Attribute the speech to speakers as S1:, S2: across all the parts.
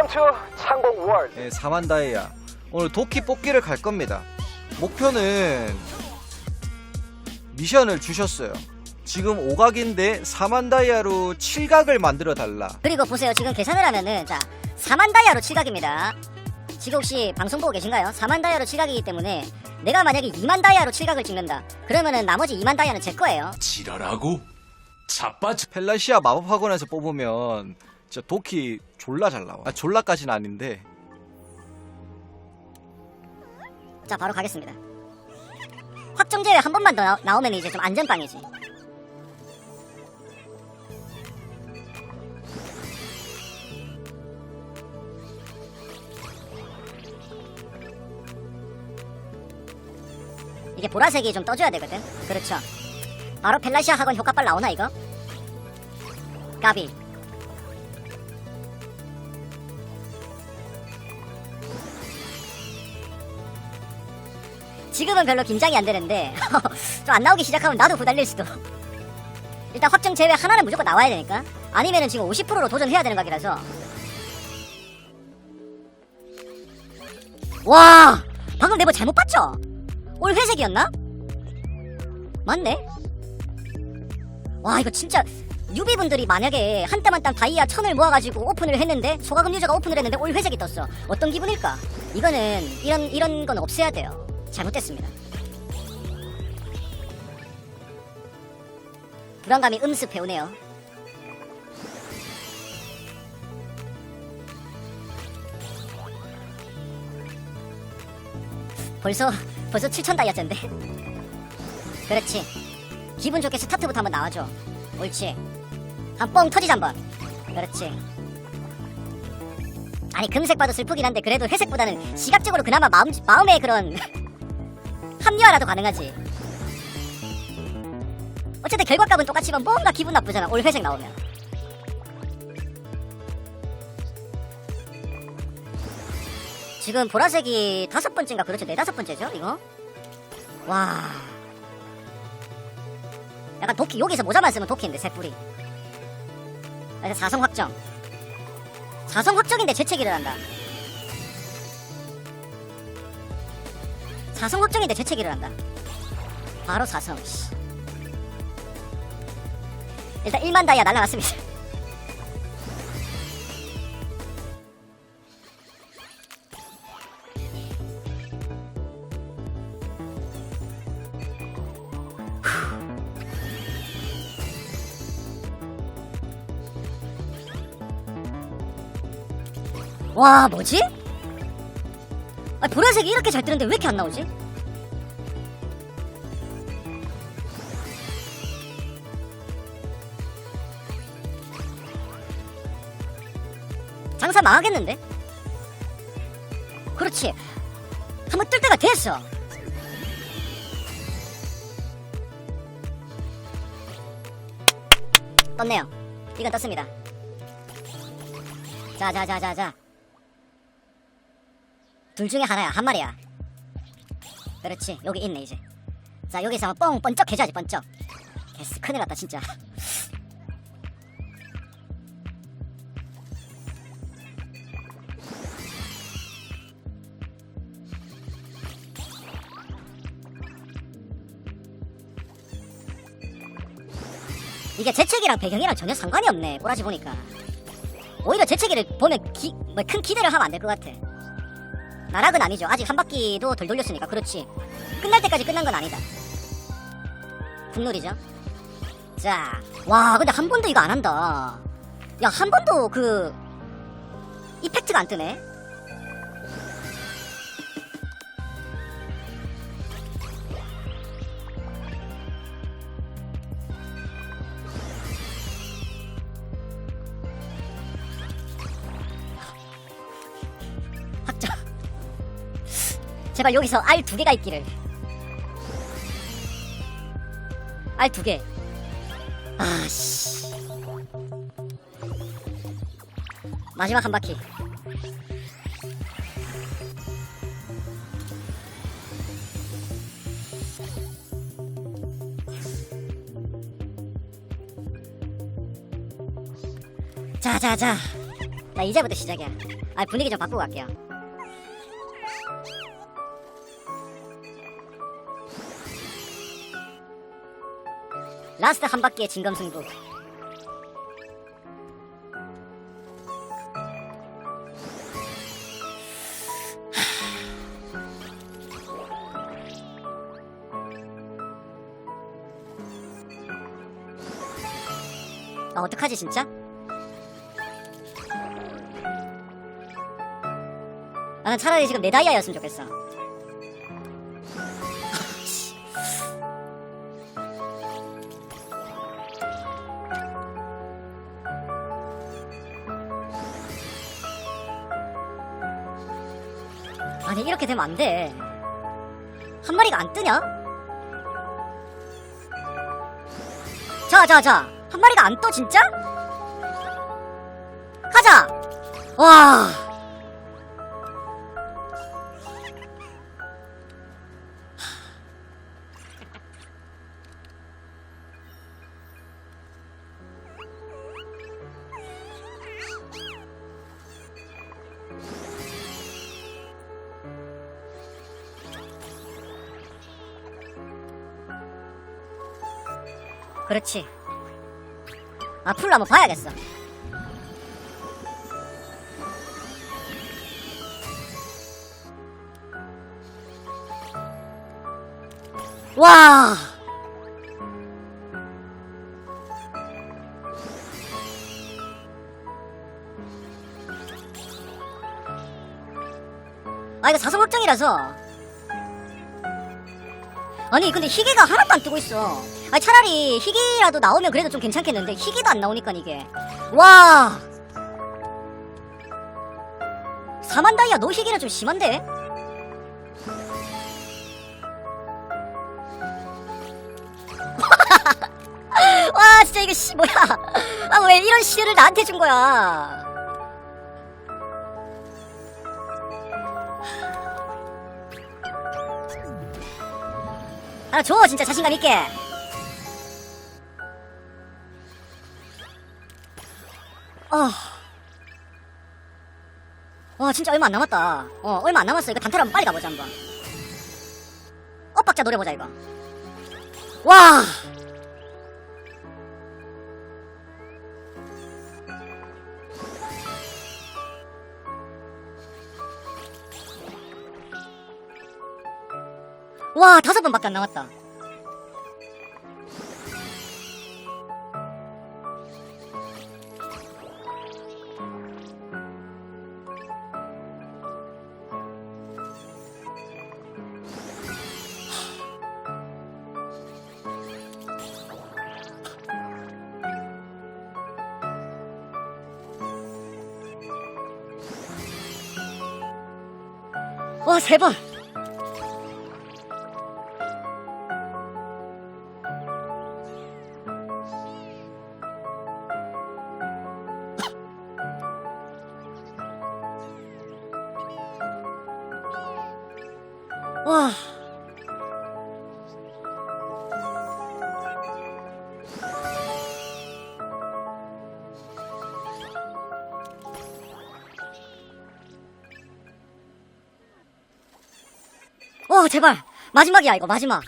S1: 웰컴 투 창공 월드.
S2: 네, 4만 다이아. 오늘 도끼 뽑기를 갈 겁니다. 목표는 미션을 주셨어요. 지금 5각인데 4만 다이아로 7각을 만들어 달라.
S3: 그리고 보세요. 지금 계산을 하면은 자 4만 다이아로 7각입니다. 지금 혹시 방송 보고 계신가요? 4만 다이아로 7각이기 때문에 내가 만약에 2만 다이아로 7각을 찍는다. 그러면은 나머지 2만 다이아는 제 거예요.
S4: 지랄하고 자빠져
S2: 펠라시아 마법학원에서 뽑으면 진짜 도끼 졸라 잘 나와. 아, 졸라까지는 아닌데.
S3: 자 바로 가겠습니다. 확정 제외 한 번만 더 나- 나오면 이제 좀 안전빵이지. 이게 보라색이 좀 떠줘야 되거든. 그렇죠. 바로 펠라시아 학원 효과 빨 나오나 이거? 까비. 지금은 별로 긴장이 안 되는데 좀 안 나오기 시작하면 나도 부달릴 수도. 일단 확정 제외 하나는 무조건 나와야 되니까. 아니면은 지금 50%로 도전해야 되는 각이라서. 와, 방금 내뭐 잘못 봤죠? 올 회색이었나? 맞네. 와, 이거 진짜 뉴비분들이 만약에 한 땀 한 땀 다이아 천을 모아가지고 오픈을 했는데 소가금 유저가 오픈을 했는데 올 회색이 떴어. 어떤 기분일까? 이거는 이런 이런 건 없애야 돼요. 잘못됐습니다. 불안감이 음습해 오네요. 벌써 벌써 7천 다이아째인데. 그렇지. 기분 좋게 스타트부터 한번 나와줘. 옳지. 한 뻥 터지자 한번. 그렇지. 아니 금색 봐도 슬프긴 한데 그래도 회색보다는 시각적으로 그나마 마음 마음의 그런 합리화라도 가능하지. 어쨌든 결과값은 똑같지만 뭔가 기분 나쁘잖아. 올 회색 나오면. 지금 보라색이 다섯 번째인가 그렇죠? 네 다섯 번째죠? 이거? 와. 약간 도끼 여기서 모자만 쓰면 도끼인데 새 뿌리. 그래서 사성 확정. 사성 확정인데 재채기를 한다. 사성 확정인데 재채기를 한다. 바로 사성. 씨. 일단 1만 다이아 날라갔습니다. 와 뭐지? 아 보라색이 이렇게 잘 뜨는데 왜 이렇게 안 나오지? 장사 망하겠는데? 그렇지. 한번 뜰 때가 됐어. 떴네요. 이건 떴습니다. 자 자 자 자 자 둘 중에 하나야. 한 마리야. 그렇지. 여기 있네 이제. 자 여기서 한번 뻥 번쩍 해줘야지 번쩍. 개스 큰일 났다 진짜. 이게 재채기랑 배경이랑 전혀 상관이 없네 꼬라지 보니까. 오히려 재채기를 보면 기, 뭐 큰 기대를 하면 안 될 것 같아 나락은 아니죠. 아직 한 바퀴도 덜 돌렸으니까. 그렇지. 끝날 때까지 끝난 건 아니다. 국룰이죠. 자 와 근데 한 번도 이거 안 한다. 야 한 번도 그 이펙트가 안 뜨네 제발 여기서 알 두 개가 있기를. 알 두 개. 아 씨. 마지막 한 바퀴. 자자자. 자 이제부터 시작이야. 아 분위기 좀 바꾸고 갈게요 라스트 한 바퀴의 진검승부 아 어떡하지 진짜? 나는 차라리 지금 메다이아였으면 좋겠어. 이렇게 되면 안 돼. 한 마리가 안 뜨냐? 자, 자, 자. 한 마리가 안 떠, 진짜? 가자! 와. 그렇지. 아, 풀로 한번 봐야겠어. 와! 아, 이거 사성 확정이라서. 아니, 근데 희귀가 하나도 안 뜨고 있어. 아니, 차라리 희귀라도 나오면 그래도 좀 괜찮겠는데, 희귀도 안 나오니까, 이게. 와! 4만 다이아 노 희귀는 좀 심한데? 와, 진짜 이거 씨, 뭐야. 아, 왜 이런 시를 나한테 준 거야. 아, 줘, 진짜 자신감 있게. 아. 와, 진짜 얼마 안 남았다. 어, 얼마 안 남았어. 이거 단타로 한번 빨리 가보자, 한번. 엇박자 노려보자, 이거. 와! 와, 다섯 번밖에 안 남았다. 와, 세 번. 와. 와, 제발. 마지막이야, 이거, 마지막.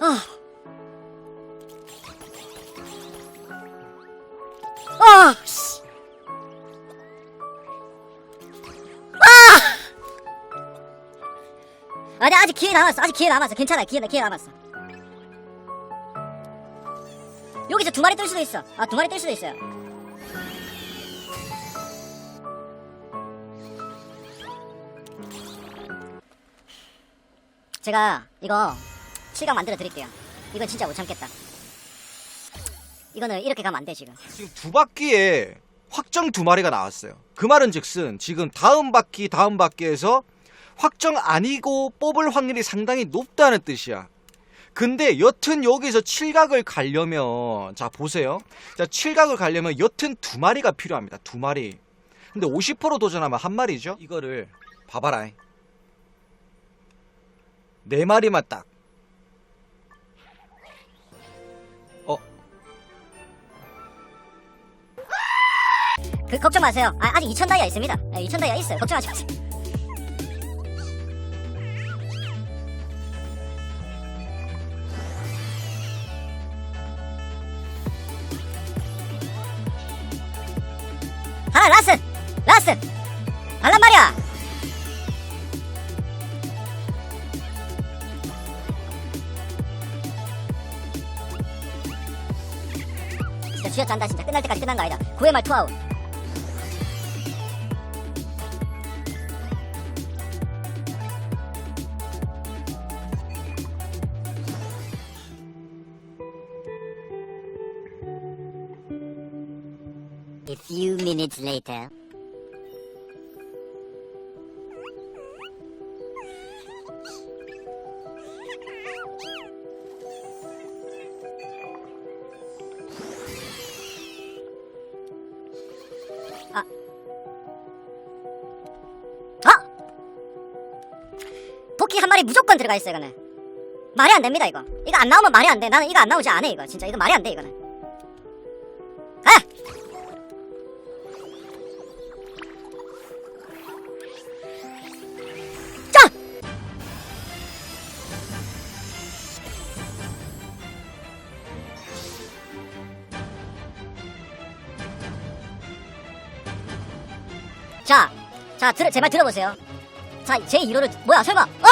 S3: 아. 아, 씨. 아! 아니, 아직 기회 남았어. 아직 기회 남았어. 괜찮아. 기회, 기회 남았어. 여기서 두 마리 뜰 수도 있어. 아, 두 마리 뜰 수도 있어요. 제가 이거 7강 만들어 드릴게요. 이건 진짜 못 참겠다. 이거는 이렇게 가면 안 돼, 지금.
S2: 지금 두 바퀴에 확정 두 마리가 나왔어요. 그 말은 즉슨 지금 다음 바퀴 다음 바퀴에서 확정 아니고 뽑을 확률이 상당히 높다는 뜻이야. 근데 여튼 여기서 칠각을 가려면 자 보세요. 자 칠각을 가려면 여튼 두 마리가 필요합니다. 두 마리. 근데 50% 도전하면 한 마리죠. 이거를 봐봐라. 네 마리만 딱. 어.
S3: 그 걱정 마세요. 아, 아직 2천 다이아 있습니다. 아, 2천 다이아 있어요. 걱정하지 마세요. 아, 하나 라스 라스 진짜 쥐어짠다 진짜 끝날 때까지 끝난 거 아니다. 9회 말 투아웃. A few minutes later. 들어가 있어 이거는 말이 안 됩니다 이거 이거 안 나오면 말이 안돼 나는 이거 안 나오지 않아 이거 진짜 이거 말이 안 돼 이거는 아! 자! 자, 자, 들, 제발 들어보세요. 자, 제 1호를, 뭐야, 설마, 어?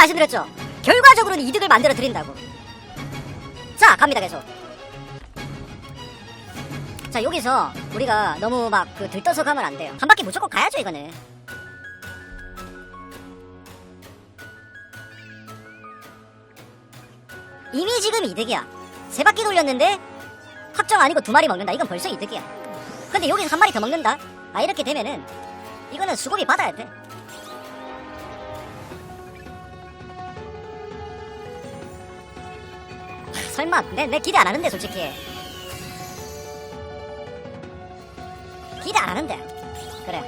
S3: 말씀드렸죠. 결과적으로는 이득을 만들어 드린다고. 자, 갑니다 계속. 자, 여기서 우리가 너무 막 그 들떠서 가면 안 돼요. 한 바퀴 무조건 가야죠, 이거는. 이미 지금 이득이야. 세 바퀴 돌렸는데 확정 아니고 두 마리 먹는다. 이건 벌써 이득이야. 근데 여기서 한 마리 더 먹는다. 아 이렇게 되면은 이거는 수고비 받아야 돼. 설마. 내, 내 기대 안 하는데 솔직히. 기대 안 하는데. 그래.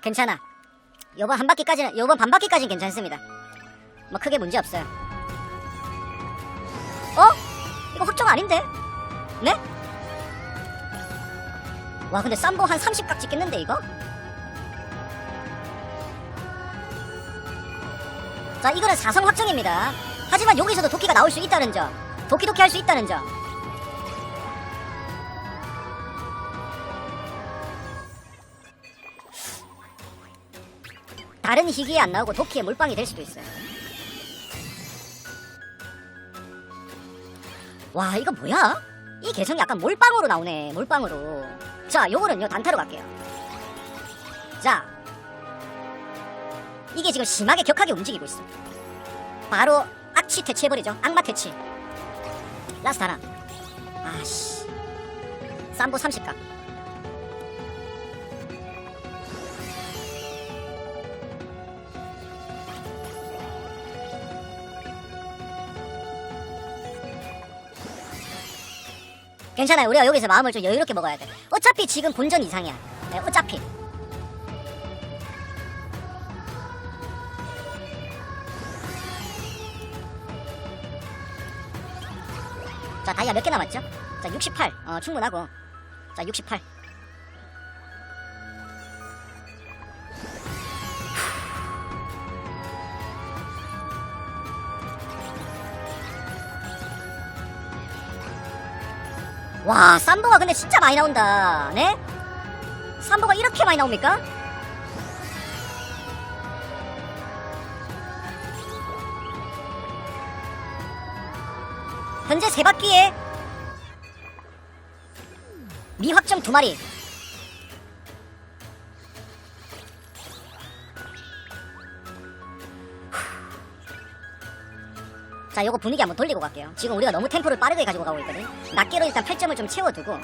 S3: 괜찮아 요번 한 바퀴까지는 요번 반 바퀴까지는 괜찮습니다. 뭐 크게 문제 없어요. 어? 이거 확정 아닌데? 네? 와 근데 쌈보 한 30각 찍겠는데 이거? 자 이거는 사성 확정입니다. 하지만 여기서도 도끼가 나올 수 있다는 점. 도끼도끼 할 수 있다는 점. 다른 희귀에 안 나오고 도끼에 몰빵이 될 수도 있어요. 와 이거 뭐야? 이 개성이 약간 몰빵으로 나오네 몰빵으로. 자 요거는요 단타로 갈게요. 자. 이게 지금 심하게 격하게 움직이고 있어. 바로 악취 퇴치해버리죠. 악마 퇴치. 라스트 하나. 아씨. 쌈보 30각 괜찮아요. 우리가 여기서 마음을 좀 여유롭게 먹어야 돼. 어차피 지금 본전 이상이야. 네, 어차피. 자, 다이아 몇 개 남았죠? 자, 68. 어, 충분하고. 자, 68. 와, 쌈보가 근데 진짜 많이 나온다. 네? 쌈보가 이렇게 많이 나옵니까? 현재 세 바퀴에 미확정 두 마리. 자, 요거 분위기 한번 돌리고 갈게요. 지금 우리가 너무 템포를 빠르게 가지고 가고 있거든. 낱개로 일단 8점을 좀 채워두고.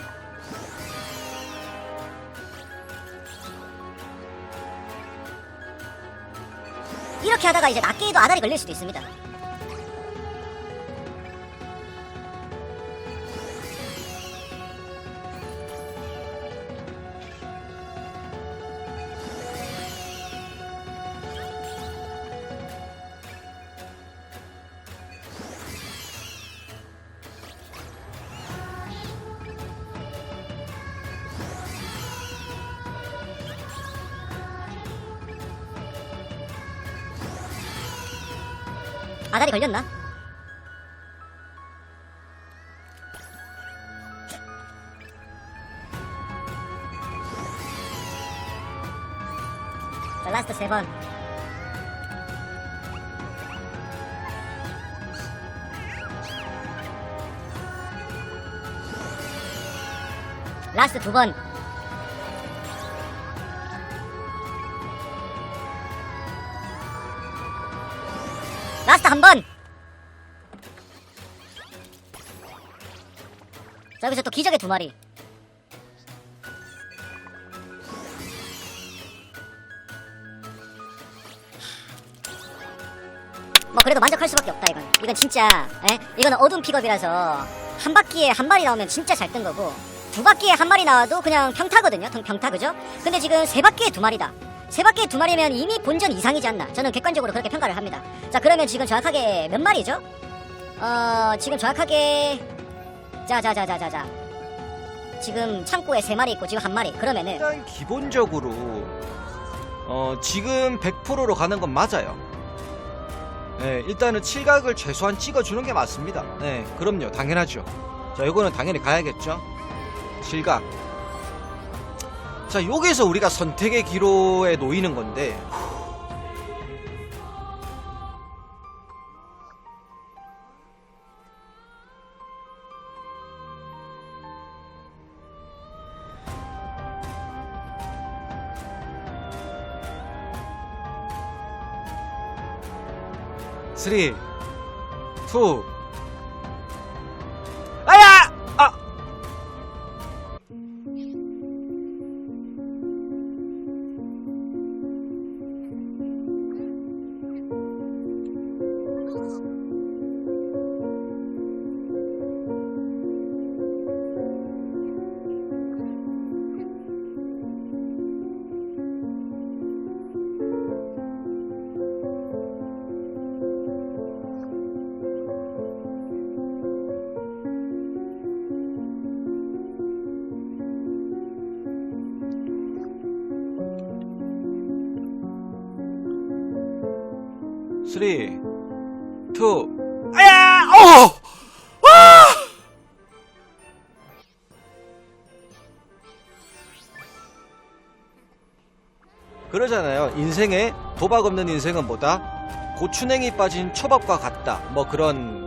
S3: 이렇게 하다가 이제 낱개에도 아다리 걸릴 수도 있습니다. 걸렸나? 자, 라스트 세 번. 라스트 두 번. 기적의 두 마리. 뭐 그래도 만족할 수밖에 없다 이건. 이건 진짜, 에? 이거는 어둠 픽업이라서 한 바퀴에 한 마리 나오면 진짜 잘 뜬 거고 두 바퀴에 한 마리 나와도 그냥 평타거든요. 평- 평타 그죠? 근데 지금 세 바퀴에 두 마리다. 세 바퀴에 두 마리면 이미 본전 이상이지 않나? 저는 객관적으로 그렇게 평가를 합니다. 자, 그러면 지금 정확하게 몇 마리죠? 어, 지금 정확하게 자자자자자자. 지금 창고에 세 마리 있고 지금 한 마리. 그러면은
S2: 일단 기본적으로 어, 지금 100%로 가는 건 맞아요. 네, 일단은 칠각을 최소한 찍어주는 게 맞습니다. 네, 그럼요, 당연하죠. 자, 이거는 당연히 가야겠죠. 칠각. 자, 여기서 우리가 선택의 기로에 놓이는 건데. 3, 2, 투, 아야! 어! 아! 그러잖아요. 인생에 도박 없는 인생은 뭐다? 고추냉이 빠진 초밥과 같다. 뭐 그런